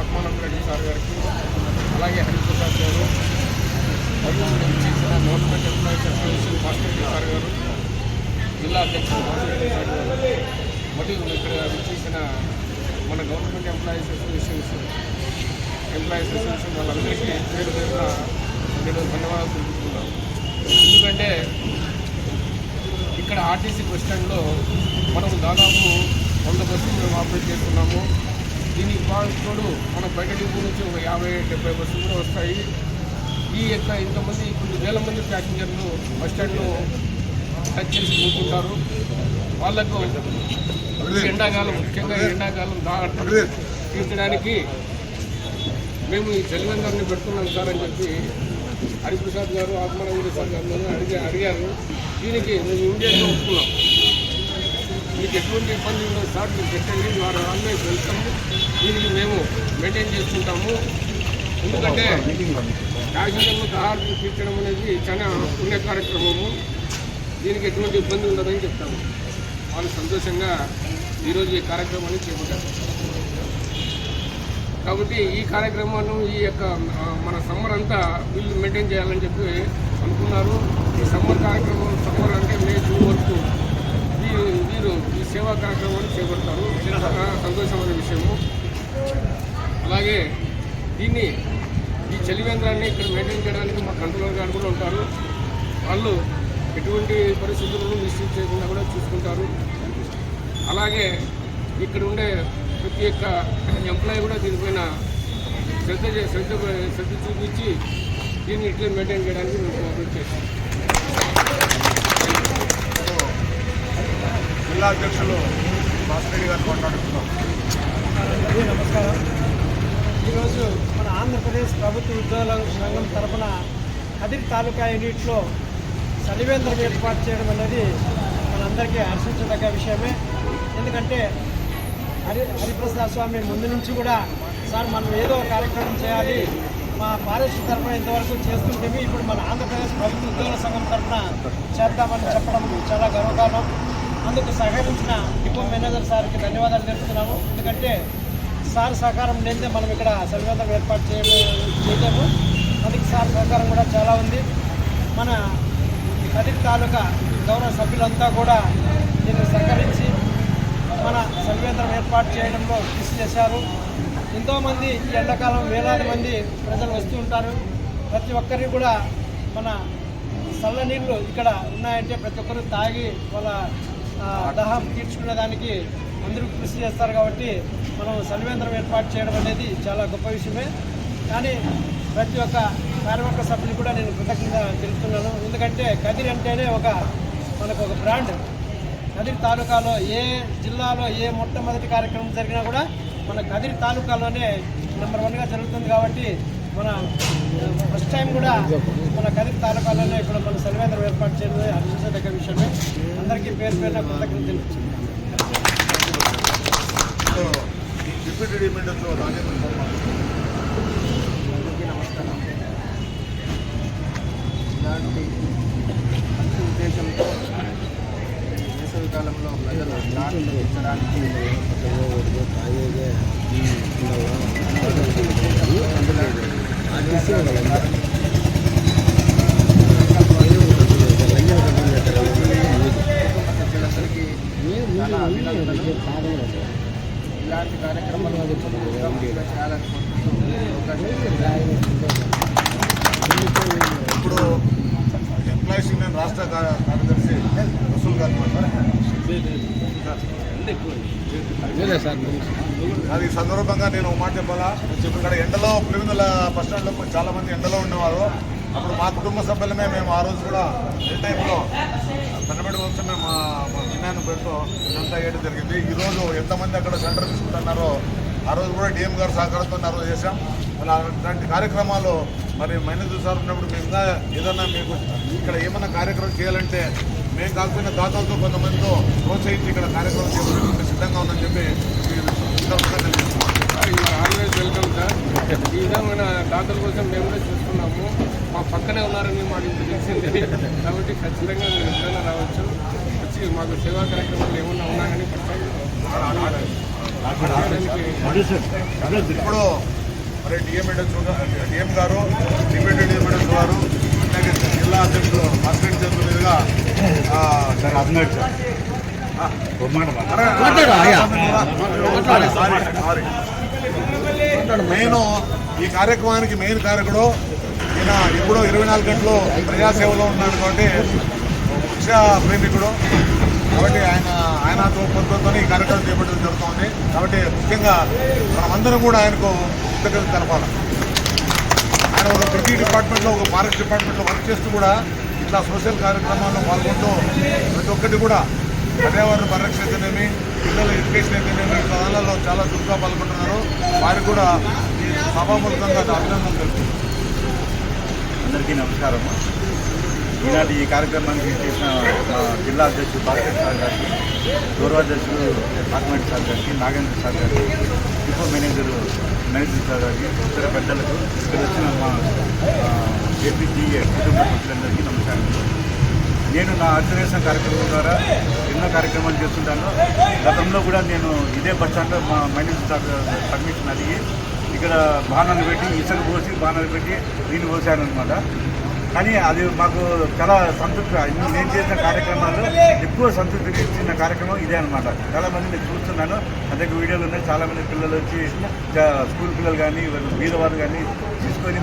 ఆత్మానంద Reddy sir గారికి అలాగే హరిప్రసాద్ గారు చేసిన government employees association Reddy sir garu జిల్లా అధ్యక్షుడు భాస్కర్ సార్ గారు మరియు ఇక్కడ చేసిన మన government employees associations employees association వాళ్ళందరికీ పేరు పేరున నేను ధన్యవాదాలు తెలుపుతున్నాను. ఎందుకంటే ఇక్కడ ఆర్టీసీ బస్ స్టాండ్లో మనం దాదాపు వంద బస్సులు మేము ఆపరేట్ చేస్తున్నాము. దీనికి తోడు మన బయట డిపో నుంచి ఒక యాభై డెబ్బై బస్సులు కూడా వస్తాయి. ఈ యొక్క ఇంతమంది కొన్ని వేల మంది ప్యాసింజర్లు బస్ స్టాండ్లో టచ్ చేసి కూర్చుంటారు. వాళ్ళకు ఎండాకాలం ముఖ్యంగా ఎండాకాలం తీర్చడానికి మేము ఈ జలవందరిని పెడుతున్నాం సార్ అని చెప్పి హరిప్రసాద్ గారు ఆత్మరావు సార్ గారు అడిగి అడిగారు. దీనికి మేము ఇమీడియట్గా ఒప్పుకున్నాం. మీకు ఎటువంటి ఇబ్బంది ఉండదు సార్. మీరు పెట్టండి వారు ఆల్వేస్ వెళ్తాము. దీనికి మేము మెయింటైన్ చేసుకుంటాము. ఎందుకంటే ప్యాసింజర్లు దాహాలు తీర్చడం అనేది చాలా పుణ్య కార్యక్రమము. దీనికి ఎటువంటి ఇబ్బంది ఉండదని చెప్తాము. వాళ్ళు సంతోషంగా ఈరోజు ఈ కార్యక్రమాన్ని చేపట్టారు. కాబట్టి ఈ కార్యక్రమాన్ని ఈ యొక్క మన సమ్మర్ అంతా వీళ్ళు మెయింటైన్ చేయాలని చెప్పి అనుకున్నారు. ఈ సమ్మర్ కార్యక్రమం సమ్మర్ అంటే మే జూన్ వరకు మీరు ఈ సేవా కార్యక్రమాన్ని చేపడతారు. చాలా సంతోషమైన విషయము. అలాగే దీన్ని ఈ చలివేంద్రాన్ని ఇక్కడ మెయింటైన్ చేయడానికి మా కంట్రోల్ గారు కూడా ఉంటారు. వాళ్ళు ఎటువంటి పరిస్థితులను మిస్యూజ్ చేయకుండా కూడా చూసుకుంటారు. అలాగే ఇక్కడ ఉండే ప్రతి ఒక్క ఎంప్లాయీ కూడా దీనిపైన శ్రద్ధ శ్రద్ధ శ్రద్ధ చూపించి దీన్ని ఇట్లా మెయింటైన్ చేయడానికి మేము కోఆపరేట్ చేస్తాం. జిల్లా అధ్యక్షులు భాస్కర్ గారు మాట్లాడుతున్నాం. నమస్కారం. ఈరోజు మన ఆంధ్రప్రదేశ్ ప్రభుత్వ ఉద్యోగుల సంఘం తరఫున కదిరి తాలూకా యూనిట్లో సలివేంద్రం ఏర్పాటు చేయడం అనేది మనందరికీ హర్షించదగ్గ విషయమే. ఎందుకంటే హరి హరిప్రసాద్ స్వామి ముందు నుంచి కూడా సార్ మనం ఏదో కార్యక్రమం చేయాలి. మా పారిశుద్ధ తరఫున ఇంతవరకు చేస్తుంటే ఇప్పుడు మన ఆంధ్రప్రదేశ్ ప్రభుత్వ ఉద్యోగుల సంఘం తరఫున చేద్దామని చెప్పడం చాలా గర్వకారణం. అందుకు సహకరించిన డిపో మేనేజర్ సార్కి ధన్యవాదాలు తెలుపుతున్నాము. ఎందుకంటే సార్ సహకారం లేనిదే మనం ఇక్కడ సన్నివేదం ఏర్పాటు చేయడం చేయలేము. అందుకు సార్ సహకారం కూడా చాలా ఉంది. మన ఈ కదిరి తాలూకా గౌరవ సభ్యులంతా కూడా దీన్ని సహకరించి మన సన్నివేదం ఏర్పాటు చేయడంలో కృషి చేశారు. ఎంతోమంది ఈ ఎండాకాలం వేలాది మంది ప్రజలు వస్తూ ఉంటారు. ప్రతి ఒక్కరికి కూడా మన చల్ల నీళ్ళు ఇక్కడ ఉన్నాయంటే ప్రతి ఒక్కరు తాగి వాళ్ళ దాహం తీర్చుకునే దానికి అందరూ కృషి చేస్తారు కాబట్టి మనం సర్వేంద్రం ఏర్పాటు చేయడం అనేది చాలా గొప్ప విషయమే. కానీ ప్రతి ఒక్క కార్యవర్గ సభ్యులు కూడా నేను కృతజ్ఞత తెలుపుతున్నాను. ఎందుకంటే కదిరి అంటేనే ఒక మనకు ఒక బ్రాండ్. కదిరి తాలూకాలో ఏ జిల్లాలో ఏ మొట్టమొదటి కార్యక్రమం జరిగినా కూడా మన కదిరి తాలూకాలోనే నెంబర్ వన్గా జరుగుతుంది కాబట్టి మన ఫస్ట్ టైం కూడా మన కదిరి తాలూకాలోనే ఇక్కడ మన సర్వేంద్రం ఏర్పాటు చేయడం హర్షించదగ్గ విషయమే. అందరికీ పేరు పేరున కృతజ్ఞతలు నమస్కారం ఇలాంటి మంచి ఉద్దేశంతో వేసవి కాలంలో ప్రజలు దాన్ని తీర్చడానికి ఇలాంటి కార్యక్రమాలు ఇంకా ఇప్పుడు ఎంప్లాయీస్ యూనియన్ రాష్ట్ర కార్యదర్శి రసూల్ గారు మాట్లాడారు. అది సందర్భంగా నేను ఒక మాట చెప్పాలా? ఇక్కడ ఎండలో పులివెందుల బస్ స్టాండ్లో చాలా మంది ఎండలో ఉండేవారు. అప్పుడు మా కుటుంబ సభ్యులమే మేము ఆ రోజు కూడా ఏ టైంలో కనబడి వచ్చి మేము మా మా చిన్నాన్ని పెడుతూ ఇదంతా వేయడం జరిగింది. ఈ ఎంతమంది అక్కడ సెంటర్ తీసుకుంటున్నారో ఆ రోజు కూడా డిఎం గారు సహకారంతో ఆ రోజు చేశాం. మరి అలాంటి కార్యక్రమాలు మరి మైనస్ సార్ ఉన్నప్పుడు మేము ఏదైనా ఏదన్నా మీకు ఇక్కడ ఏమైనా కార్యక్రమం చేయాలంటే మేము కాకపోయినా దాతలతో కొంతమందితో ప్రోత్సహించి ఇక్కడ కార్యక్రమం చేయడానికి సిద్ధంగా ఉందని చెప్పి. Always welcome sir. ఈ విధమైన దాతల కోసం మేము కూడా చూస్తున్నాము. మా పక్కనే ఉన్నారని మాకు ఇప్పుడు తెలిసింది. కాబట్టి ఖచ్చితంగా మీరు ఎప్పుడైనా రావచ్చు. వచ్చి మాకు సేవా కార్యక్రమాలు ఏమన్నా ఉన్నా కానీ ఇప్పుడు మరి DM DM garu deputy DM garu అలాగే జిల్లా అధ్యక్షుడు భాస్కర్ చేతుల మీదుగా ఆ, సార్. మెయిన్ ఈ కార్యక్రమానికి మెయిన్ కారకుడు. ఈయన ఎప్పుడో ఇరవై నాలుగు గంటలు ప్రజాసేవలో ఉన్నాడు కాబట్టి వృక్ష ప్రేమికుడు. కాబట్టి ఆయన ఆయన పొందుతో ఈ కార్యక్రమం చేపట్టడం జరుగుతుంది. కాబట్టి ముఖ్యంగా మనమందరం కూడా ఆయనకు కృతజ్ఞత తెలపాలి. ఆయన ఒక ప్రతి డిపార్ట్మెంట్లో ఒక ఫారెస్ట్ డిపార్ట్మెంట్లో వర్క్ చేస్తూ కూడా ఇట్లా సోషల్ కార్యక్రమాల్లో పాల్గొంటూ ప్రతి ఒక్కటి కూడా పర్యావరణ పరిరక్షణ అయితేనేమి పిల్లల ఎడ్యుకేషన్ అయితేనేమి ఇట్లా దానిలో చాలా చురుగ్గా పాల్గొంటున్నారు. వారికి కూడా ఈ సభాముఖంగా అభినందనలు తెలుపుతున్నాను అందరికీ నమస్కారం. ఈనాటి ఈ కార్యక్రమానికి చేసిన మా జిల్లా అధ్యక్షుడు భాస్కర్ సార్ గారికి గౌరవాధ్యక్షుడు నాగమణి సార్ గారికి నాగేంద్ర సార్ గారికి డిపో మేనేజర్ నరేంద్ర సార్ గారికి ఇతర పెద్దలకు ఇక్కడ వచ్చిన మా ఏపీజీఏ కుటుంబ సభ్యులందరికీ నమస్కారం. నేను నా అర్చనేషన్ కార్యక్రమం ద్వారా ఎన్నో కార్యక్రమాలు చేస్తుంటాను. గతంలో కూడా నేను ఇదే బస్ స్టాండ్లో మా మైనింగ్ స్టాఫ్ పర్మిషన్ అడిగి ఇక్కడ బాణాలు పెట్టి ఇసుక పోసి బాణాలు పెట్టి నీళ్ళు పోసాను అనమాట కానీ అది మాకు చాలా సంతృప్తి. నేను చేసిన కార్యక్రమాలు ఎక్కువ సంతృప్తి ఇచ్చిన కార్యక్రమం ఇదే అనమాట చాలా మంది నేను చూస్తున్నాను. అదే వీడియోలు ఉన్నాయి. చాలా మంది పిల్లలు వచ్చి స్కూల్ పిల్లలు కానీ బీదవారు కానీ తీసుకొని